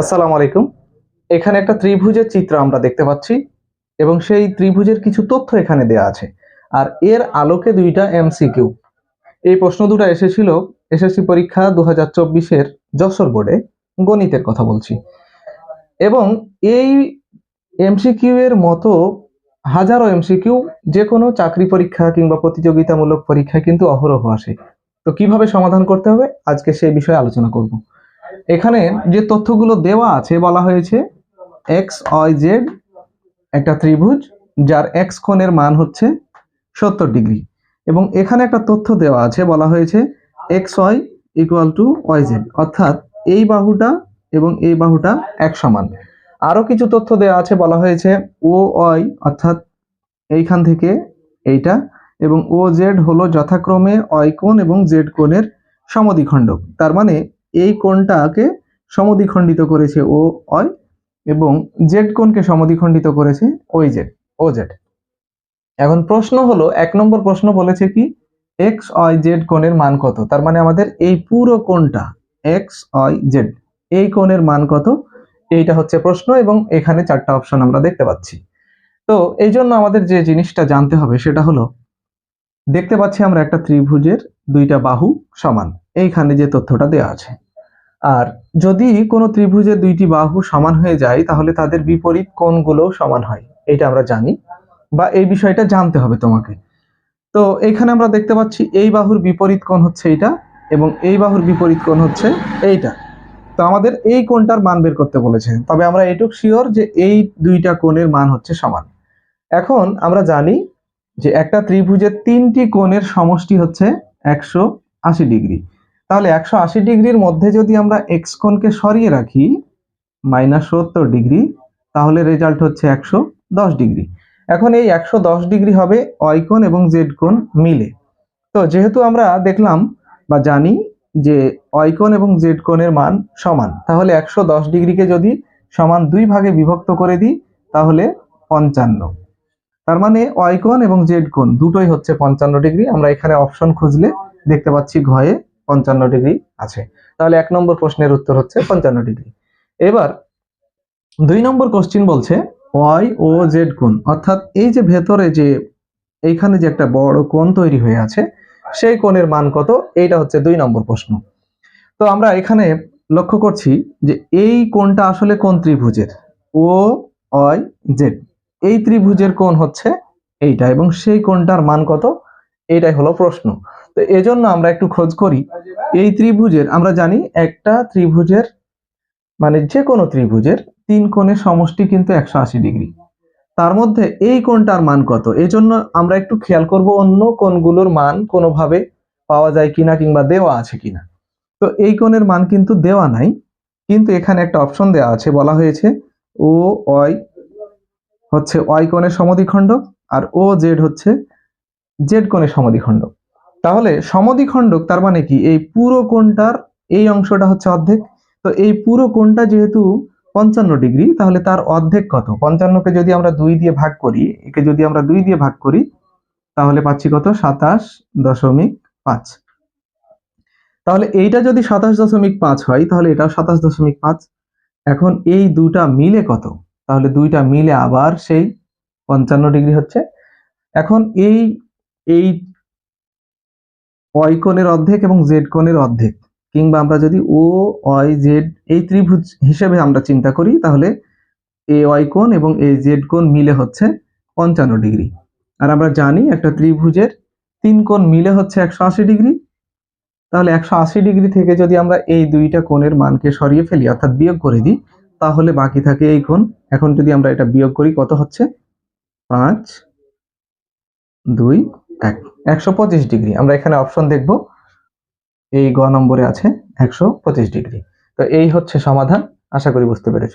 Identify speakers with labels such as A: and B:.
A: আসসালামু আলাইকুম। এখানে একটা ত্রিভুজের চিত্র আমরা দেখতে পাচ্ছি এবং সেই ত্রিভুজের কিছু তথ্য এখানে দেয়া আছে। আর এর আলোকে দুইটা এমসিকিউ। এই প্রশ্ন দুটো এসেছিল এসএসসি পরীক্ষা দু হাজার চব্বিশের যশোর বোর্ডে গণিতের কথা বলছি। এবং এই এমসিকিউ এর মতো হাজারো এমসিকিউ যে কোনো চাকরি পরীক্ষা কিংবা প্রতিযোগিতামূলক পরীক্ষায় কিন্তু অহরহ আসে। তো কীভাবে সমাধান করতে হবে? আজকে সেই বিষয়ে আলোচনা করব। এখানে যে তথ্যগুলো দেওয়া আছে বলা হয়েছে, এক্স, ওয়াই, জেড একটা ত্রিভুজ, যার এক্স কোণের মান হচ্ছে সত্তর ডিগ্রি। এবং এখানে একটা তথ্য দেওয়া আছে বলা হয়েছে, X, Y equal to Y Z. অর্থাৎ এই বাহুটা এবং এই বাহুটা এক সমান। আরও কিছু তথ্য দেওয়া আছে বলা হয়েছে, ও, ওয়াই অর্থাৎ এইখান থেকে এইটা এবং ও, জেড হলো যথাক্রমে ওয়াই কোণ এবং জেড কোণের সমদ্বিখণ্ডক। তার মানে এই কোণটাকে সমদ্বিখণ্ডিত করেছে ও ওয়াই এবং জেড কোণকে সমদ্বিখণ্ডিত করেছে ওই জেড, ও জেড। এখন প্রশ্ন হলো, এক নম্বর প্রশ্ন বলেছে কি এক্স ওয়াই জেড কোণের মান কত? তার মানে আমাদের এই পুরো কোণটা এক্স ওয়াই জেড এই কোণের মান কত? এইটা হচ্ছে প্রশ্ন এবং এখানে চারটা অপশন আমরা দেখতে পাচ্ছি। তো এই জন্য আমাদের যে জিনিসটা জানতে হবে সেটা হলো, দেখতে পাচ্ছি আমরা একটা ত্রিভুজের দুইটা বাহু সমান, এইখানে যে তথ্যটা দেওয়া আছে। আর যদি কোনো ত্রিভুজের দুইটি বাহু সমান হয়ে যায়, তাহলে তাদের বিপরীত কোণগুলোও সমান হয়। এটা আমরা জানি বা এই বিষয়টা জানতে হবে তোমাকে। তো এখানে আমরা দেখতে পাচ্ছি এই বাহুর বিপরীত কোণ হচ্ছে এইটা এবং এই বাহুর বিপরীত কোণ হচ্ছে এইটা। তো আমাদের এই কোণটার মান বের করতে বলেছে। তবে আমরা এটুক শিওর যে এই দুইটা কোণের মান হচ্ছে সমান। এখন আমরা জানি যে একটা ত্রিভুজের তিনটি কোণের সমষ্টি হচ্ছে একশো আশি ডিগ্রি। তাহলে একশো আশি ডিগ্রির মধ্যে যদি আমরা এক্স সরিয়ে রাখি মাইনাস সত্তর ডিগ্রি, তাহলে রেজাল্ট হচ্ছে একশো দশ ডিগ্রি। এখন এই একশো দশ ডিগ্রি হবে কোণ এবং জেড মিলে। তো যেহেতু আমরা দেখলাম বা জানি যে কোণ এবং জেড মান সমান, তাহলে একশো দশ ডিগ্রিকে যদি সমান দুই ভাগে বিভক্ত করে দিই, তাহলে পঞ্চান্ন। তার মানে ওয়াই এবং জেড কোণ দুটোই হচ্ছে পঞ্চান্ন ডিগ্রি। আমরা এখানে অপশন খুঁজলে দেখতে পাচ্ছি ঘয়ে পঞ্চান্ন ডিগ্রি আছে। তাহলে এক নম্বর প্রশ্নের উত্তর হচ্ছে পঞ্চান্ন ডিগ্রি। এবার দুই নম্বর কোশ্চিন বলছে ওয়াই ও জেড কোণ। অর্থাৎ এই যে ভেতরে যে, এইখানে যে একটা বড় কোণ তৈরি হয়ে আছে, সেই কোণের মান কত? এইটা হচ্ছে দুই নম্বর প্রশ্ন। তো আমরা এখানে লক্ষ্য করছি যে এই কোণটা আসলে কোন ত্রিভুজের? ও ওয়াই জেড এই ত্রিভুজের কোণ হচ্ছে এইটা এবং সেই কোণটার মান কত? এইটাই হলো প্রশ্ন। তো এজন্য আমরা একটু খোঁজ করি, এই ত্রিভুজের, আমরা জানি একটা ত্রিভুজের মানে যে কোনো ত্রিভুজের তিন কোণের সমষ্টি কিন্তু একশো আশি ডিগ্রি। তার মধ্যে এই কোণটার মান কত? এই জন্য আমরা একটু খেয়াল করব অন্য কোণগুলোর মান কোনোভাবে পাওয়া যায় কিনা কিংবা দেওয়া আছে কিনা। তো এই কোণের মান কিন্তু দেওয়া নাই, কিন্তু এখানে একটা অপশন দেওয়া আছে, বলা হয়েছে ও ওয়াই হচ্ছে ওয়াই কোণের সমদ্বিখণ্ডক আর ও জেড হচ্ছে জেড কোণের সমদ্বিখণ্ডক তাহলে সমদ্বিখণ্ডক তার মানে কি? এই পুরো কোণটার এই অংশটা হচ্ছে অর্ধেক। তো এই পুরো কোণটা যেহেতু পঞ্চান্ন ডিগ্রি, তাহলে তার অর্ধেক কত? পঞ্চান্নকে যদি আমরা দুই দিয়ে ভাগ করি, একে যদি আমরা দুই দিয়ে ভাগ করি, তাহলে পাচ্ছি কত? সাতাশ দশমিক পাঁচ। তাহলে এইটা যদি সাতাশ দশমিক পাঁচ হয়, তাহলে এটাও সাতাশ দশমিক পাঁচ। এখন এই দুটা মিলে কত? তাহলে দুইটা মিলে আবার সেই পঞ্চান্ন ডিগ্রি হচ্ছে। এখন এই এই ওয়াই কোণের অর্ধেক এবং জেড কোণের অর্ধেক, কিংবা আমরা যদি ও ওয়াই জেড এই ত্রিভুজ হিসেবে আমরা চিন্তা করি, তাহলে এ ওয়াই কোণ এবং এ জেড কোণ মিলে হচ্ছে পঞ্চান্ন ডিগ্রি। আর আমরা জানি একটা ত্রিভুজের তিন কোণ মিলে হচ্ছে একশো আশি ডিগ্রি। তাহলে একশো আশি ডিগ্রি থেকে যদি আমরা এই দুইটা কোণের মানকে সরিয়ে ফেলি, অর্থাৎ বিয়োগ করে দিই, তাহলে বাকি থাকে এই কোণ। এখন যদি আমরা এটা বিয়োগ করি, কত হচ্ছে? পাঁচ, দুই এক, একশো পঁচিশ ডিগ্রি। আমরা এখানে অপশন দেখব। এই গ নম্বরে আছে একশো পঁচিশ ডিগ্রি। তো এই হচ্ছে সমাধান। আশা করি বুঝতে পেরেছ।